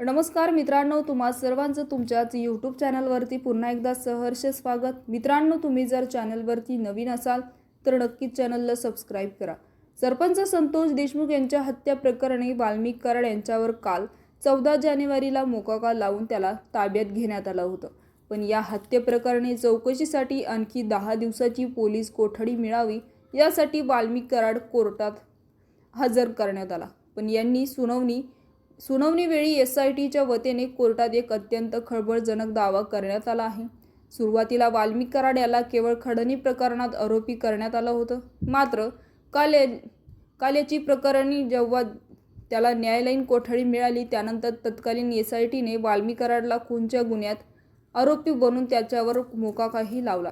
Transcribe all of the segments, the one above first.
नमस्कार मित्रांनो तुम्हा सर्वांचं तुमच्याच यूट्यूब चॅनलवरती पुन्हा एकदा सहर्ष स्वागत. मित्रांनो तुम्ही जर चॅनलवरती नवीन असाल तर नक्कीच चॅनलला सबस्क्राईब करा. सरपंच संतोष देशमुख यांच्या हत्या प्रकरणी वाल्मिक कराड यांच्यावर काल चौदा जानेवारीला मोकाका लावून त्याला ताब्यात घेण्यात आलं होतं. पण या हत्येप्रकरणी चौकशीसाठी आणखी दहा दिवसाची पोलीस कोठडी मिळावी यासाठी वाल्मिक कराड कोर्टात हजर करण्यात आला. पण यांनी सुनावणी सुनावणीवेळी एस आय टीच्या वतीने कोर्टात एक अत्यंत खळबळजनक दावा करण्यात आला आहे. सुरुवातीला वाल्मिक कराड याला केवळ खडणी प्रकरणात आरोपी करण्यात आलं होतं. मात्र काल काल याची प्रकरणी जेव्हा त्याला न्यायालयीन कोठडी मिळाली त्यानंतर तत्कालीन एस आय टीने वाल्मी कराडला खूनच्या गुन्ह्यात आरोपी बनून त्याच्यावर मोकाकाही लावला.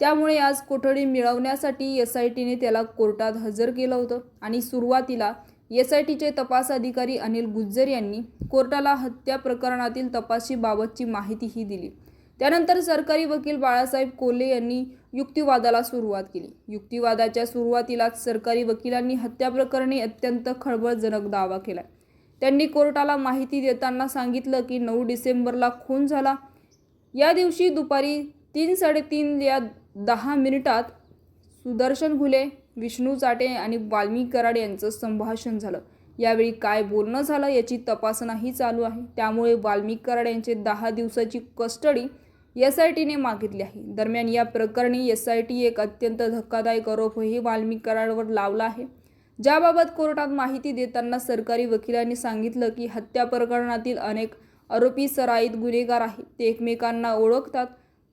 त्यामुळे आज कोठडी मिळवण्यासाठी एस आय टीने त्याला कोर्टात हजर केलं होतं आणि सुरुवातीला एस आय टीचे तपास अधिकारी अनिल गुज्जर यांनी कोर्टाला हत्या प्रकरणातील तपाशीबाबतची माहितीही दिली. त्यानंतर सरकारी वकील बाळासाहेब कोल्हे यांनी युक्तिवादाला सुरुवात केली. युक्तिवादाच्या सुरुवातीलाच सरकारी वकिलांनी हत्या प्रकरणी अत्यंत खळबळजनक दावा केला. त्यांनी कोर्टाला माहिती देताना सांगितलं की नऊ डिसेंबरला खून झाला. या दिवशी दुपारी तीन साडेतीन या दहा मिनिटात सुदर्शन घुले विष्णू चाटे आणि वाल्मिक कराड यांचं संभाषण झालं. यावेळी काय बोलणं झालं याची तपासणाही चालू आहे. त्यामुळे वाल्मिक कराड यांचे दहा दिवसाची कस्टडी एस आय टीने मागितली आहे. दरम्यान या प्रकरणी एस आय टी एक अत्यंत धक्कादायक आरोपही वाल्मिक कराडवर लावला आहे. ज्याबाबत कोर्टात माहिती देताना सरकारी वकिलांनी सांगितलं की हत्या प्रकरणातील अनेक आरोपी सराईत गुन्हेगार आहेत. ते एकमेकांना ओळखतात.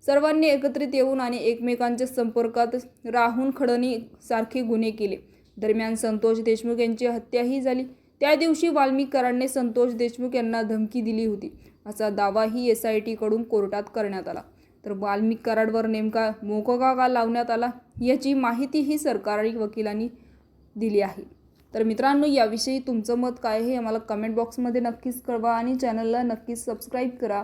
सर्वांनी एकत्रित येऊन आणि एकमेकांच्या संपर्कात राहून खडणी सारखे गुन्हे केले. दरम्यान संतोष देशमुख यांची हत्याही झाली. त्या दिवशी वाल्मिकरांनी संतोष देशमुख यांना धमकी दिली होती. असा दावाही एस आय टीकडून कोर्टात करण्यात आला. तर वाल्मिक कराडवर नेमका मोकोका का लावण्यात आला याची माहितीही सरकारी वकिलांनी दिली आहे. तर मित्रांनो याविषयी तुमचं मत काय हे आम्हाला कमेंट बॉक्समध्ये नक्कीच कळवा आणि चॅनलला नक्कीच सबस्क्राईब करा.